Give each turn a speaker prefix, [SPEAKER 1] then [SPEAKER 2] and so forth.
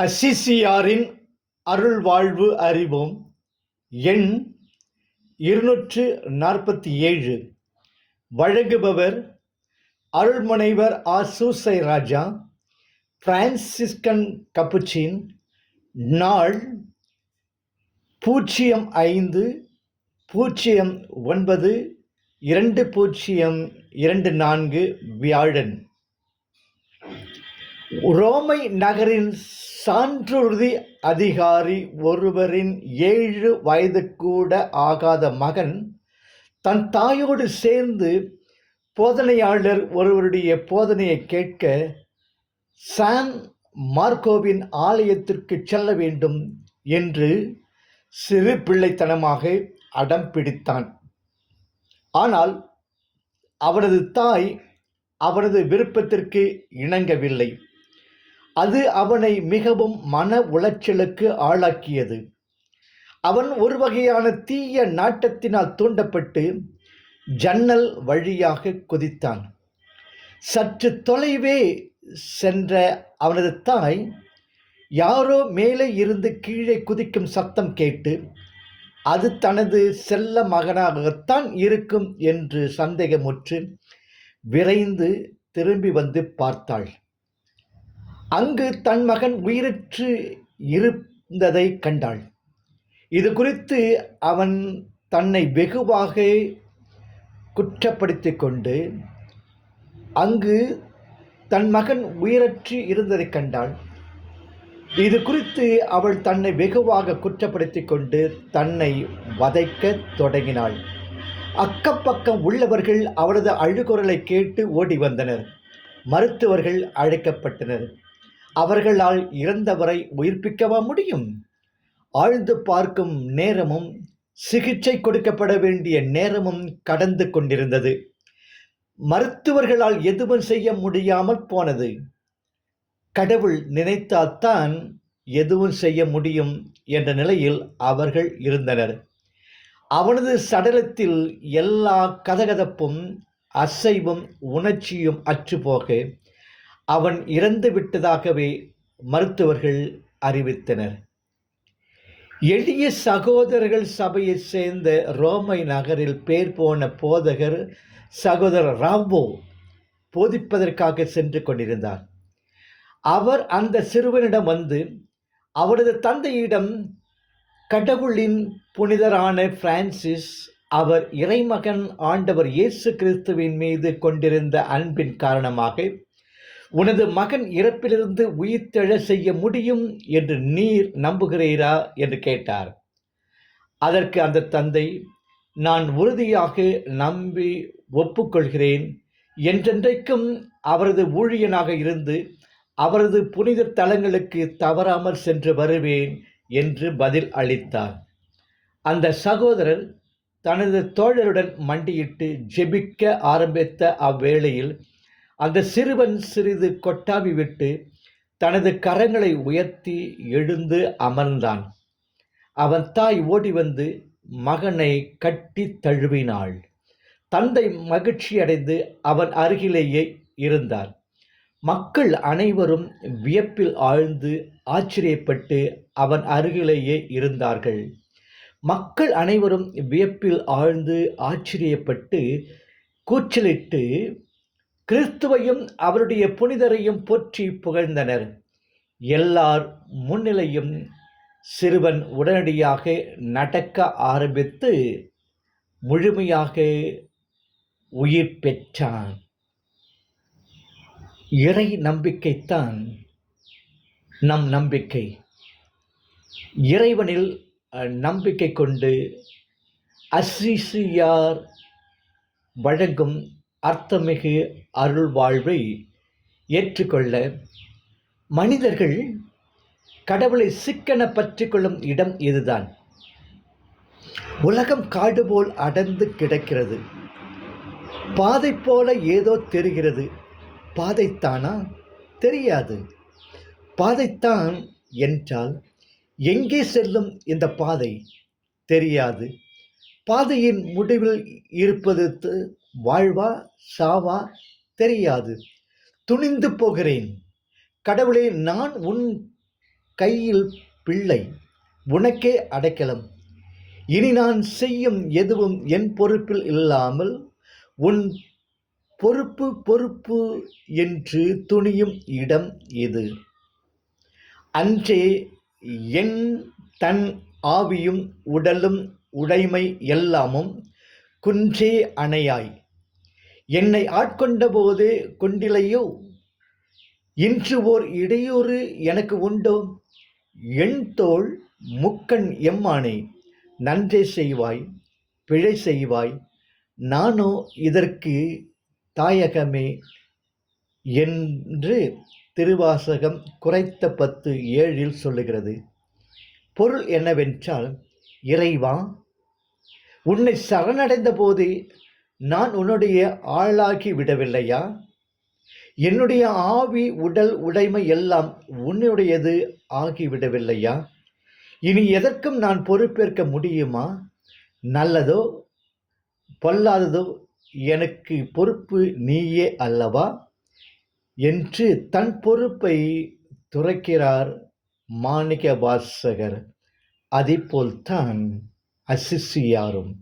[SPEAKER 1] அசிசியாரின் அருள்வாழ்வு அறிவோம் எண் இருநூற்று நாற்பத்தி ஏழு. வழங்குபவர் அருள்முனைவர் R Susai Raja Franciscan Capuchin நாள் பூஜ்ஜியம் ஐந்து பூஜ்ஜியம் ஒன்பது இரண்டு பூஜ்ஜியம் இரண்டு நான்கு வியாழன். ரோமை நகரின் சான்றுறுதி அதிகாரி ஒருவரின் ஏழு வயது கூட ஆகாத மகன் தன் தாயோடு சேர்ந்து போதனையாளர் ஒருவருடைய போதனையை கேட்க சான் மார்க்கோவின் ஆலயத்திற்கு செல்ல வேண்டும் என்று சிறு பிள்ளைத்தனமாக அடம் பிடித்தான். ஆனால் அவரது தாய் அவரது விருப்பத்திற்கு இணங்கவில்லை. அது அவனை மிகவும் மன உளைச்சலுக்கு ஆளாக்கியது. அவன் ஒரு வகையான தீய நாட்டத்தினால் தூண்டப்பட்டு ஜன்னல் வழியாக குதித்தான். சற்று தொலைவே சென்ற அவனது தாய் யாரோ மேலே இருந்து கீழே குதிக்கும் சத்தம் கேட்டு அது தனது செல்ல மகனாகத்தான் இருக்கும் என்று சந்தேகமுற்று விரைந்து திரும்பி வந்து பார்த்தாள். அங்கு தன் மகன் உயிரற்று இருந்ததை கண்டாள். இது குறித்து அவன் தன்னை வெகுவாக குற்றப்படுத்தி கொண்டு அங்கு தன் மகன் உயிரற்று இருந்ததை கண்டாள். இது குறித்து அவள் தன்னை வெகுவாக குற்றப்படுத்தி கொண்டு தன்னை வதைக்கத் தொடங்கினாள். அக்கப்பக்கம் உள்ளவர்கள் அவளது அழுகுரலை கேட்டு ஓடி வந்தனர். மருத்துவர்கள் அழைக்கப்பட்டனர். அவர்களால் இறந்தவரை உயிர்ப்பிக்கவா முடியும்? ஆழ்ந்து பார்க்கும் நேரமும் சிகிச்சை கொடுக்கப்பட வேண்டிய நேரமும் கடந்து கொண்டிருந்தது. மருத்துவர்களால் எதுவும் செய்ய முடியாமல் போனது. கடவுள் நினைத்தால்தான் எதுவும் செய்ய முடியும் என்ற நிலையில் அவர்கள் இருந்தனர். அவனது சடலத்தில் எல்லா கதகதப்பும் அசைவும் உணர்ச்சியும் அற்றுப்போக அவன் இறந்து விட்டதாகவே மருத்துவர்கள் அறிவித்தனர். எளிய சகோதரர்கள் சபையைச் சேர்ந்த ரோமை நகரில் பேர் போன போதகர் சகோதரர் ராம்போ போதிப்பதற்காக சென்று கொண்டிருந்தார். அவர் அந்த சிறுவனிடம் வந்து அவரது தந்தையிடம் கடவுளின் புனிதரான பிரான்சிஸ் அவர் இறைமகன் ஆண்டவர் இயேசு கிறிஸ்துவின் மீது கொண்டிருந்த அன்பின் காரணமாக உனது மகன் இறப்பிலிருந்து உயிர்த்தெழ செய்ய முடியும் என்று நீர் நம்புகிறீரா? என்று கேட்டார். அதற்கு அந்த தந்தை நான் உறுதியாக நம்பி ஒப்புக்கொள்கிறேன். என்றென்றைக்கும் அவரது ஊழியனாக இருந்து அவரது புனித தலங்களுக்கு தவறாமல் சென்று வருவேன் என்று பதில் அளித்தார். அந்த சகோதரர் தனது தோழருடன் மண்டியிட்டு ஜெபிக்க ஆரம்பித்த அவ்வேளையில் அந்த சிறுவன் சிறிது கொட்டாவி விட்டு தனது கரங்களை உயர்த்தி எழுந்து அமர்ந்தான். அவன் தாய் ஓடி வந்து மகனை கட்டி தழுவினாள். தந்தை மகிழ்ச்சி அடைந்து அவன் அருகிலேயே இருந்தார். மக்கள் அனைவரும் வியப்பில் ஆழ்ந்து ஆச்சரியப்பட்டு அவன் அருகிலேயே இருந்தார்கள். மக்கள் அனைவரும் வியப்பில் ஆழ்ந்து ஆச்சரியப்பட்டு கூச்சலிட்டு கிறிஸ்துவையும் அவருடைய புனிதரையும் போற்றி புகழ்ந்தனர். எல்லார் முன்னிலையும் சிறுவன் உடனடியாக நடக்க ஆரம்பித்து முழுமையாக உயிர் பெற்றான். இறை நம்பிக்கைத்தான் நம் நம்பிக்கை. இறைவனில் நம்பிக்கை கொண்டு அசிசியார் வழங்கும் அர்த்தமிகு அருள் வாழ்வை ஏற்றுக்கொள்ள மனிதர்கள் கடவுளை சிக்கன பற்றி கொள்ளும் இடம் இதுதான். உலகம் காடு போல் அடர்ந்து கிடக்கிறது. பாதை போல ஏதோ தெரிகிறது. பாதைத்தானா? தெரியாது. பாதைத்தான் என்றால் எங்கே செல்லும் இந்த பாதை? தெரியாது. பாதையின் முடிவில் இருப்பது வாழ்வா சாவா தெரியாது. துணிந்து போகிறேன். கடவுளே நான் உன் கையில் பிள்ளை. உனக்கே அடைக்கலம். இனி நான் செய்யும் எதுவும் என் பொறுப்பில் இல்லாமல் உன் பொறுப்பு பொறுப்பு என்று துணியும் இடம் இது. அன்றே என் தன் ஆவியும் உடலும் உடைமை எல்லாமும் குன்றே அணையாய். என்னை ஆட்கொண்ட போது கொண்டிலையோ? இன்று ஓர் இடையூறு எனக்கு உண்டோ? என் தோல் முக்கண் எம்மானே நன்றே செய்வாய் பிழை செய்வாய். நானோ இதற்கு தாயகமே என்று திருவாசகம் குறைத்த பத்து ஏழில் சொல்லுகிறது. பொருள் என்னவென்றால் இறைவா உன்னை சரணடைந்த போது நான் உன்னுடைய ஆளாகி விடவில்லையா? என்னுடைய ஆவி உடல் உடைமை எல்லாம் உன்னுடையது ஆகிவிடவில்லையா இனி எதற்கும் நான் பொறுப்பேற்க முடியுமா? நல்லதோ பொல்லாததோ எனக்கு பொறுப்பு நீயே அல்லவா? என்று தன் பொறுப்பை துறக்கிறார் மாணிக்க வாசகர் அதேபோல்தான் அசிசியாரும்.